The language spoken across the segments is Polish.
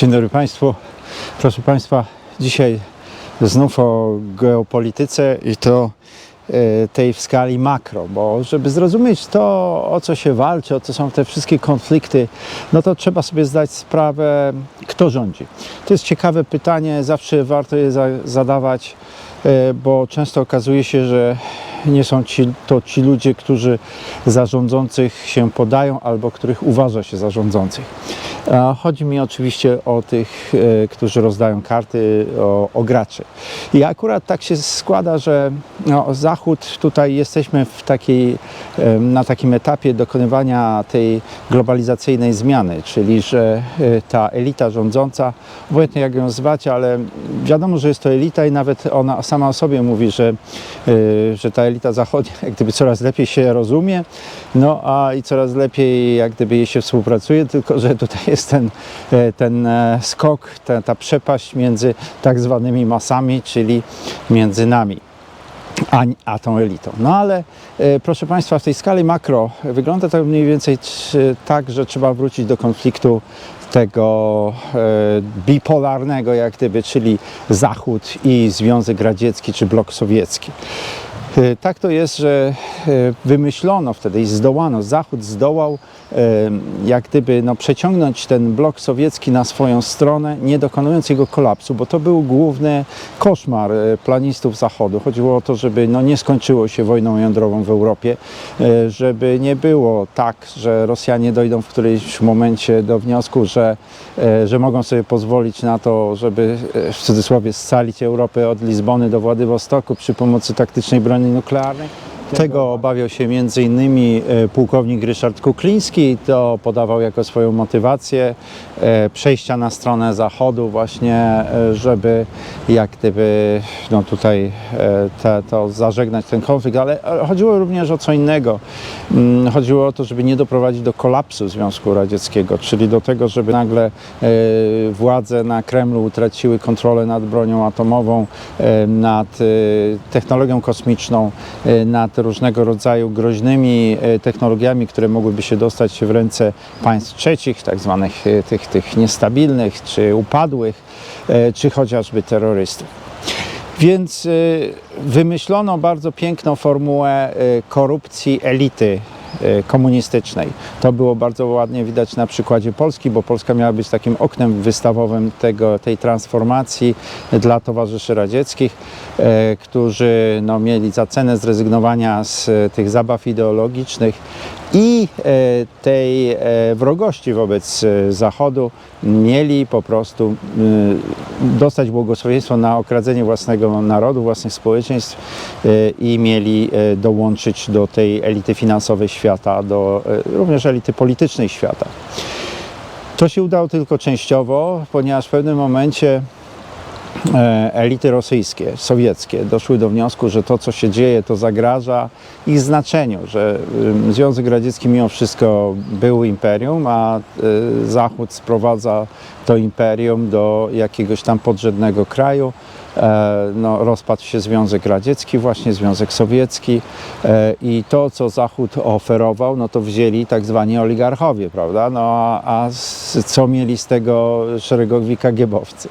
Dzień dobry Państwu. Proszę Państwa, dzisiaj znów o geopolityce i to e, tej w skali makro, bo żeby zrozumieć to, o co się walczy, o co są te wszystkie konflikty, no to trzeba sobie zdać sprawę, kto rządzi. To jest ciekawe pytanie, zawsze warto je za, zadawać, e, bo często okazuje się, że nie są ci, to ci ludzie, którzy za rządzących się podają albo których uważa się za rządzących. A Chodzi mi oczywiście o tych, e, którzy rozdają karty, o, o graczy. I akurat tak się składa, że no, Zachód tutaj jesteśmy w takiej, e, na takim etapie dokonywania tej globalizacyjnej zmiany, czyli że e, ta elita rządząca, obojętnie jak ją zwać, ale wiadomo, że jest to elita i nawet ona sama o sobie mówi, że, że ta elita zachodnia jak gdyby coraz lepiej się rozumie, no a i coraz lepiej jak gdyby jej się współpracuje, tylko że tutaj jest ten, e, ten e, skok, ta, ta przepaść między tak zwanymi masami, czyli między nami a, a tą elitą. No ale e, proszę Państwa, w tej skali makro wygląda to mniej więcej czy, tak, że trzeba wrócić do konfliktu tego e, bipolarnego jak gdyby, czyli Zachód i Związek Radziecki czy blok sowiecki. E, Tak to jest, że e, wymyślono wtedy i zdołano, Zachód zdołał jak gdyby no, przeciągnąć ten blok sowiecki na swoją stronę, nie dokonując jego kolapsu, bo to był główny koszmar e, planistów Zachodu. Chodziło o to, żeby no, nie skończyło się wojną jądrową w Europie, e, żeby nie było tak, że Rosjanie dojdą w którymś momencie do wniosku, że, e, że mogą sobie pozwolić na to, żeby w cudzysłowie scalić Europę od Lizbony do Władywostoku przy pomocy taktycznej broni nuklearnej. Tego obawiał się innymi e, pułkownik Ryszard Kukliński, to podawał jako swoją motywację e, przejścia na stronę Zachodu właśnie, e, żeby jak gdyby no tutaj te, to zażegnać ten konflikt, ale chodziło również o co innego. Mm, Chodziło o to, żeby nie doprowadzić do kolapsu Związku Radzieckiego, czyli do tego, żeby nagle władze na Kremlu utraciły kontrolę nad bronią atomową, nad technologią kosmiczną, nad różnego rodzaju groźnymi e, technologiami, które mogłyby się dostać w ręce państw trzecich, tak zwanych e, tych, tych niestabilnych czy upadłych, e, czy chociażby terrorystów. Więc wymyślono bardzo piękną formułę korupcji elity komunistycznej. To było bardzo ładnie widać na przykładzie Polski, bo Polska miała być takim oknem wystawowym tego, tej transformacji dla towarzyszy radzieckich, e, którzy no, mieli za cenę zrezygnowania z e, tych zabaw ideologicznych i e, tej e, wrogości wobec e, Zachodu mieli po prostu dostać błogosławieństwo na okradzenie własnego narodu, własnych społeczeństw i mieli dołączyć do tej elity finansowej świata, do również elity politycznej świata. To się udało tylko częściowo, ponieważ w pewnym momencie elity rosyjskie, sowieckie doszły do wniosku, że to, co się dzieje, to zagraża ich znaczeniu, że Związek Radziecki mimo wszystko był imperium, a y, Zachód sprowadza to imperium do jakiegoś tam podrzędnego kraju. E, No, rozpadł się Związek Radziecki, właśnie Związek Sowiecki e, i to, co Zachód oferował, no to wzięli tak zwani oligarchowie, prawda? No a, co mieli z tego szeregowi KGB-owcy?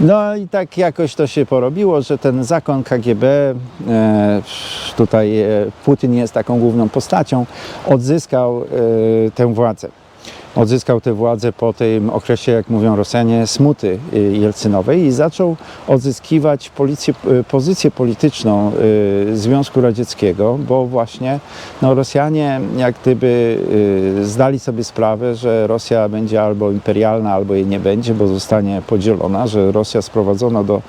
No i tak jakoś to się porobiło, że ten zakon KGB, e, tutaj Putin jest taką główną postacią, odzyskał tę władzę. Odzyskał tę władzę po tym okresie, jak mówią Rosjanie, smuty y, jelcynowej i zaczął odzyskiwać policję, y, pozycję polityczną y, Związku Radzieckiego, bo właśnie no, Rosjanie jak gdyby zdali sobie sprawę, że Rosja będzie albo imperialna, albo jej nie będzie, bo zostanie podzielona, że Rosja sprowadzona do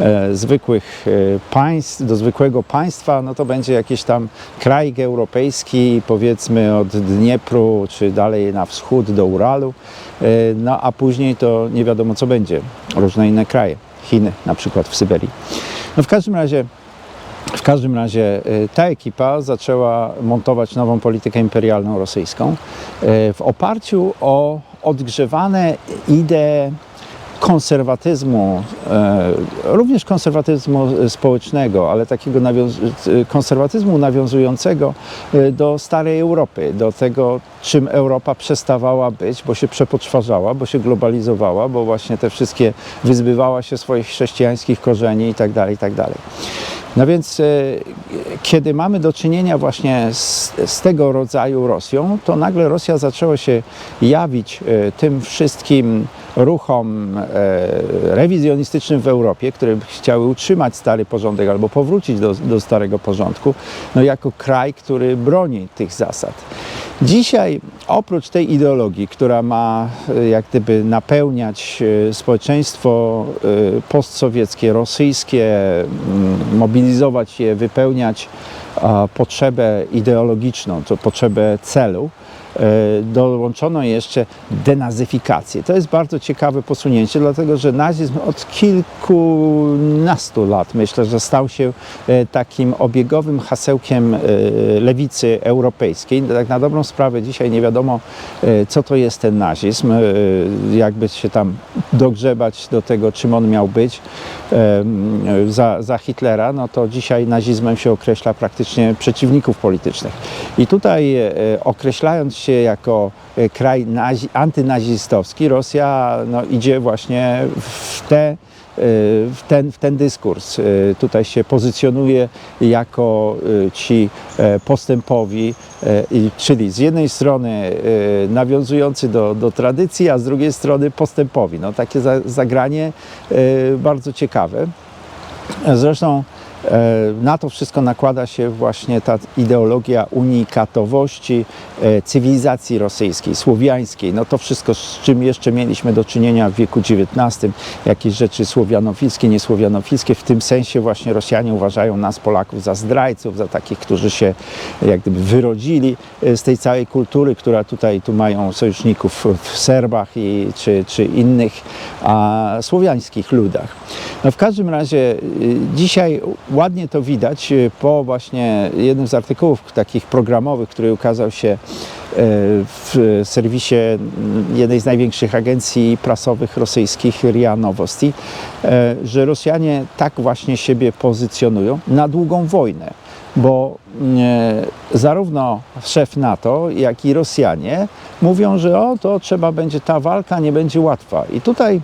e, zwykłych e, państw, do zwykłego państwa, no to będzie jakiś tam kraj europejski, powiedzmy od Dniepru, czy dalej na wschód do Uralu, e, no a później to nie wiadomo co będzie, różne inne kraje, Chiny na przykład w Syberii. No w każdym razie w każdym razie e, ta ekipa zaczęła montować nową politykę imperialną rosyjską e, w oparciu o odgrzewane idee konserwatyzmu, e, również konserwatyzmu społecznego, ale takiego e, konserwatyzmu nawiązującego e, do starej Europy, do tego, czym Europa przestawała być, bo się przepoczwarzała, bo się globalizowała, bo właśnie te wszystkie wyzbywała się swoich chrześcijańskich korzeni i tak dalej, i tak. No więc kiedy mamy do czynienia właśnie z, z tego rodzaju Rosją, to nagle Rosja zaczęła się jawić tym wszystkim ruchom e, rewizjonistycznym w Europie, które chciały utrzymać stary porządek albo powrócić do, do starego porządku, no jako kraj, który broni tych zasad. Dzisiaj oprócz tej ideologii, która ma e, jak gdyby napełniać e, społeczeństwo postsowieckie, rosyjskie, mobilizować je, wypełniać potrzebę ideologiczną, to potrzebę celu, dołączono jeszcze denazyfikację. To jest bardzo ciekawe posunięcie, dlatego że nazizm od kilkunastu lat myślę, że stał się e, takim obiegowym hasełkiem e, lewicy europejskiej. Tak na dobrą sprawę dzisiaj nie wiadomo, e, co to jest ten nazizm, e, jakby się tam dogrzebać do tego, czym on miał być za, za Hitlera, no to dzisiaj nazizmem się określa praktycznie przeciwników politycznych. I tutaj e, określając się jako e, kraj nazi, antynazistowski, Rosja no, idzie właśnie w te w ten, w ten dyskurs. E, Tutaj się pozycjonuje jako e, ci e, postępowi, e, czyli z jednej strony e, nawiązujący do, do tradycji, a z drugiej strony postępowi. No, takie za- zagranie e, bardzo ciekawe. Zresztą e, na to wszystko nakłada się właśnie ta ideologia unikatowości e, cywilizacji rosyjskiej, słowiańskiej. No to wszystko, z czym jeszcze mieliśmy do czynienia w wieku XIX, jakieś rzeczy słowianofilskie, niesłowianofilskie. W tym sensie właśnie Rosjanie uważają nas, Polaków, za zdrajców, za takich, którzy się jak gdyby wyrodzili e, z tej całej kultury, która tutaj tu mają sojuszników w Serbach i, czy, czy innych a, słowiańskich ludach. No w każdym razie dzisiaj ładnie to widać y, po właśnie jednym z artykułów takich programowych, który ukazał się e, w serwisie jednej z największych agencji prasowych rosyjskich RIA Nowosti, e, że Rosjanie tak właśnie siebie pozycjonują na długą wojnę bo zarówno szef NATO, jak i Rosjanie mówią, że o, to trzeba będzie, ta walka nie będzie łatwa. I tutaj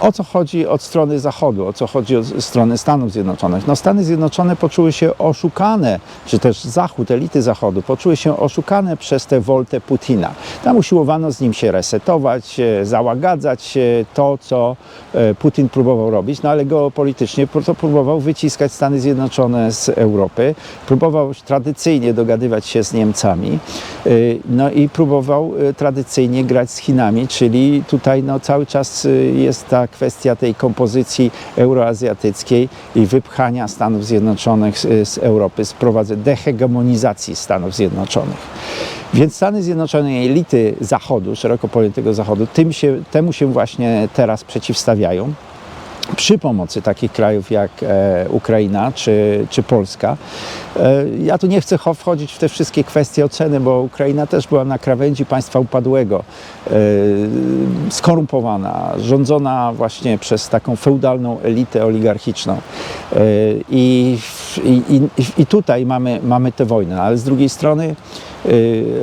o co chodzi od strony Zachodu, o co chodzi od strony Stanów Zjednoczonych? No Stany Zjednoczone poczuły się oszukane, czy też Zachód, elity Zachodu, poczuły się oszukane przez tę woltę Putina. Tam usiłowano z nim się resetować, e, załagadzać e, to, co e, Putin próbował robić, no ale geopolitycznie to próbował wyciskać Stany Zjednoczone z Europy, próbował tradycyjnie dogadywać się z Niemcami, no i próbował tradycyjnie grać z Chinami, czyli tutaj no, cały czas jest ta kwestia tej kompozycji euroazjatyckiej i wypchania Stanów Zjednoczonych z, z Europy, sprowadzenia dehegemonizacji Stanów Zjednoczonych. Więc Stany Zjednoczone i elity Zachodu, szeroko pojętego Zachodu, tym się, temu się właśnie teraz przeciwstawiają przy pomocy takich krajów jak e, Ukraina czy, czy Polska. E, ja tu nie chcę cho- wchodzić w te wszystkie kwestie oceny, bo Ukraina też była na krawędzi państwa upadłego, e, skorumpowana, rządzona właśnie przez taką feudalną elitę oligarchiczną. I, i, i, I tutaj mamy, mamy tę wojnę, ale z drugiej strony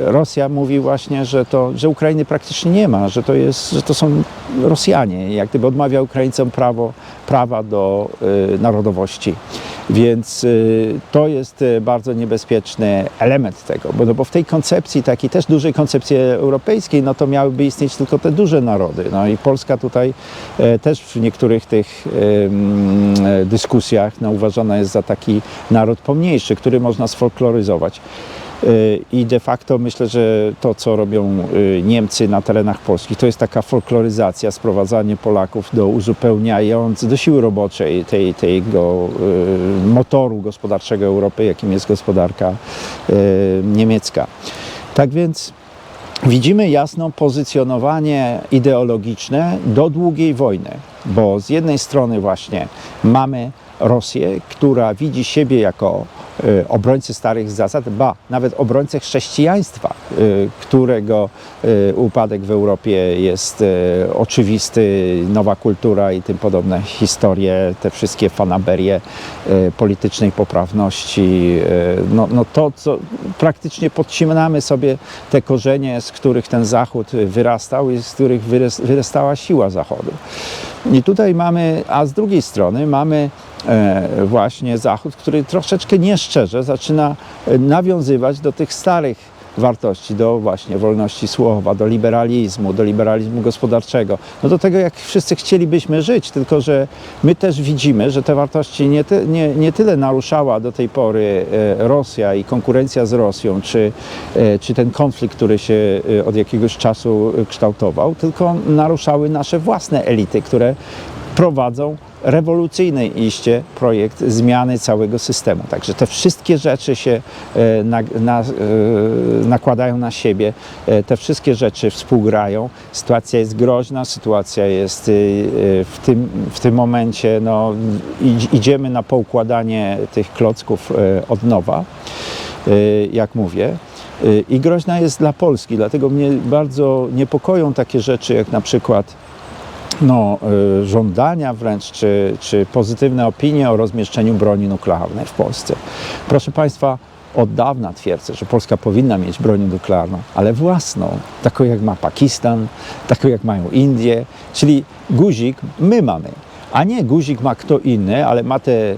Rosja mówi właśnie, że, to, że Ukrainy praktycznie nie ma, że to, jest, że to są Rosjanie, jak gdyby odmawia Ukraińcom prawo, prawa do y, narodowości. Więc y, to jest y, bardzo niebezpieczny element tego, bo, no, bo w tej koncepcji, takiej też dużej koncepcji europejskiej, no to miałyby istnieć tylko te duże narody. No i Polska tutaj e, też w niektórych tych e, dyskusjach no, uważana jest za taki naród pomniejszy, który można sfolkloryzować. I de facto myślę, że to, co robią y, Niemcy na terenach polskich, to jest taka folkloryzacja, sprowadzanie Polaków do uzupełniając, do siły roboczej tej, tego y, motoru gospodarczego Europy, jakim jest gospodarka y, niemiecka. Tak więc widzimy jasno pozycjonowanie ideologiczne do długiej wojny, bo z jednej strony właśnie mamy Rosję, która widzi siebie jako obrońcy starych zasad, ba, nawet obrońcy chrześcijaństwa, e, którego e, upadek w Europie jest oczywisty, nowa kultura i tym podobne historie, te wszystkie fanaberie politycznej poprawności, no, no to, co praktycznie podcinamy sobie te korzenie, z których ten Zachód wyrastał i z których wyras- wyrastała siła Zachodu. I tutaj mamy, a z drugiej strony mamy właśnie Zachód, który troszeczkę nieszczerze zaczyna e, nawiązywać do tych starych wartości, do właśnie wolności słowa, do liberalizmu, do liberalizmu gospodarczego, no do tego, jak wszyscy chcielibyśmy żyć, tylko że my też widzimy, że te wartości nie, ty, nie, nie tyle naruszała do tej pory e, Rosja i konkurencja z Rosją, czy, e, czy ten konflikt, który się e, od jakiegoś czasu e, kształtował, tylko naruszały nasze własne elity, które prowadzą rewolucyjny iście projekt zmiany całego systemu. Także te wszystkie rzeczy się e, na, na, e, nakładają na siebie, e, te wszystkie rzeczy współgrają. Sytuacja jest groźna, sytuacja jest w tym, w tym momencie, no, idziemy na poukładanie tych klocków od nowa, jak mówię. I groźna jest dla Polski, dlatego mnie bardzo niepokoją takie rzeczy, jak na przykład no, y, żądania wręcz, czy, czy pozytywne opinie o rozmieszczeniu broni nuklearnej w Polsce. Proszę Państwa, od dawna twierdzę, że Polska powinna mieć broń nuklearną, ale własną, taką jak ma Pakistan, taką jak mają Indie, czyli guzik my mamy. A nie guzik ma kto inny, ale ma te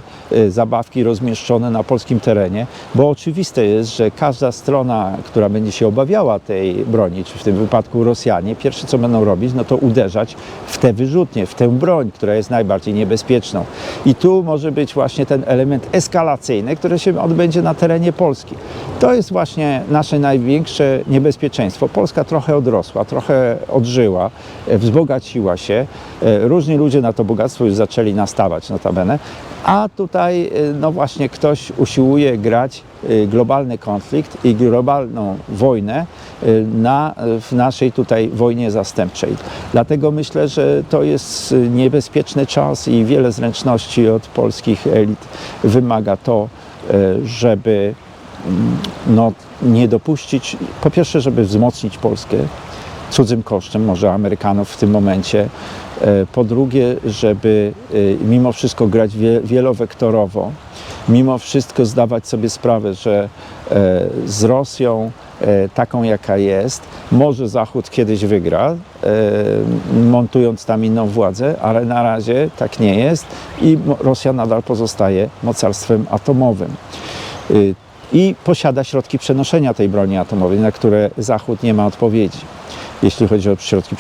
zabawki rozmieszczone na polskim terenie, bo oczywiste jest, że każda strona, która będzie się obawiała tej broni, czy w tym wypadku Rosjanie, pierwsze co będą robić, no to uderzać w te wyrzutnie, w tę broń, która jest najbardziej niebezpieczną. I tu może być właśnie ten element eskalacyjny, który się odbędzie na terenie Polski. To jest właśnie nasze największe niebezpieczeństwo. Polska trochę odrosła, trochę odżyła, e, wzbogaciła się. E, Różni ludzie na to bogactwo już zaczęli nastawać notabene, a tutaj e, no właśnie ktoś usiłuje grać e, globalny konflikt i globalną wojnę e, na, w naszej tutaj wojnie zastępczej. Dlatego myślę, że to jest niebezpieczny czas i wiele zręczności od polskich elit wymaga to, żeby mm, no, nie dopuścić, po pierwsze, żeby wzmocnić Polskę cudzym kosztem, może Amerykanów w tym momencie. E, Po drugie, żeby e, mimo wszystko grać wie- wielowektorowo, mimo wszystko zdawać sobie sprawę, że e, z Rosją taką jaka jest, może Zachód kiedyś wygra, montując tam inną władzę, ale na razie tak nie jest i Rosja nadal pozostaje mocarstwem atomowym. I posiada środki przenoszenia tej broni atomowej, na które Zachód nie ma odpowiedzi, jeśli chodzi o środki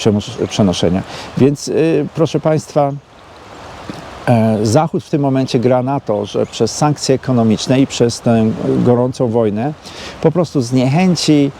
przenoszenia. Więc y, proszę Państwa, E, Zachód w tym momencie gra na to, że przez sankcje ekonomiczne i przez tę gorącą wojnę po prostu zniechęci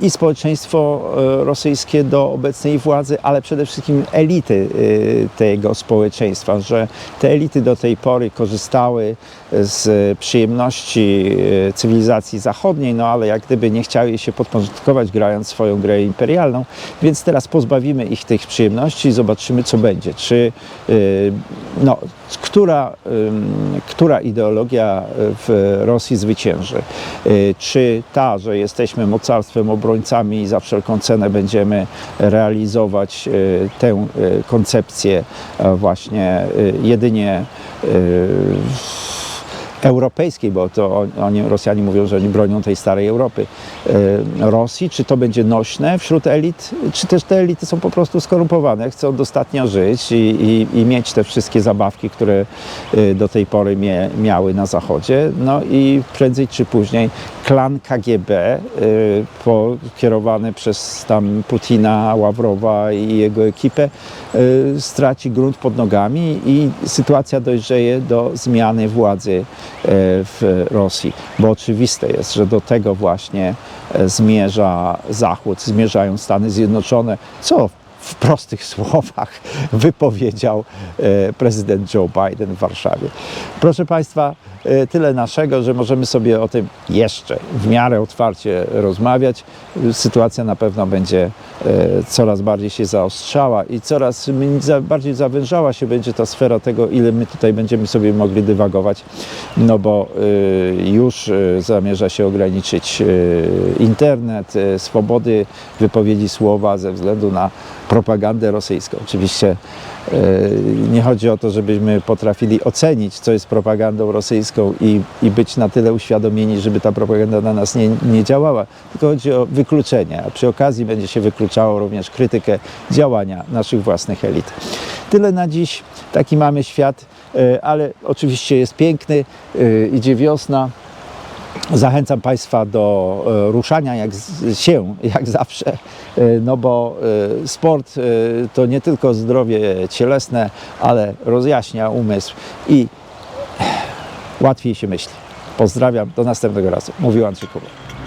i społeczeństwo e, rosyjskie do obecnej władzy, ale przede wszystkim elity y, tego społeczeństwa, że te elity do tej pory korzystały z przyjemności y, cywilizacji zachodniej, no ale jak gdyby nie chciały się podporządkować grając swoją grę imperialną, więc teraz pozbawimy ich tych przyjemności i zobaczymy co będzie. Czy y, no, która, która ideologia w Rosji zwycięży? Y, Czy ta, że jesteśmy mocarstwem, obrońcami i za wszelką cenę będziemy realizować y, tę y, koncepcję właśnie y, jedynie y, europejskiej, bo to on- oni, Rosjanie mówią, że oni bronią tej starej Europy, e, Rosji, czy to będzie nośne wśród elit, czy też te elity są po prostu skorumpowane, chcą dostatnio żyć i, i, i mieć te wszystkie zabawki, które e, do tej pory mie, miały na Zachodzie. No i prędzej czy później klan KGB, e, kierowany przez tam Putina, Ławrowa i jego ekipę, straci grunt pod nogami i sytuacja dojrzeje do zmiany władzy w Rosji. Bo oczywiste jest, że do tego właśnie e, zmierza Zachód, zmierzają Stany Zjednoczone, co w prostych słowach wypowiedział e, prezydent Joe Biden w Warszawie. Proszę Państwa, e, tyle naszego, że możemy sobie o tym jeszcze w miarę otwarcie rozmawiać. Sytuacja na pewno będzie e, coraz bardziej się zaostrzała i coraz bardziej zawężała się będzie ta sfera tego, ile my tutaj będziemy sobie mogli dywagować, no bo już zamierza się ograniczyć internet, swobody wypowiedzi słowa ze względu na propagandę rosyjską. Oczywiście e, nie chodzi o to, żebyśmy potrafili ocenić, co jest propagandą rosyjską i, i być na tyle uświadomieni, żeby ta propaganda na nas nie, nie działała, tylko chodzi o wykluczenie, a przy okazji będzie się wykluczało również krytykę działania naszych własnych elit. Tyle na dziś. Taki mamy świat, e, ale oczywiście jest piękny, e, idzie wiosna. Zachęcam Państwa do e, ruszania jak się, jak zawsze, e, no bo e, sport to nie tylko zdrowie cielesne, ale rozjaśnia umysł i łatwiej się myśli. Pozdrawiam, do następnego razu. Mówił Andrzej Kubek.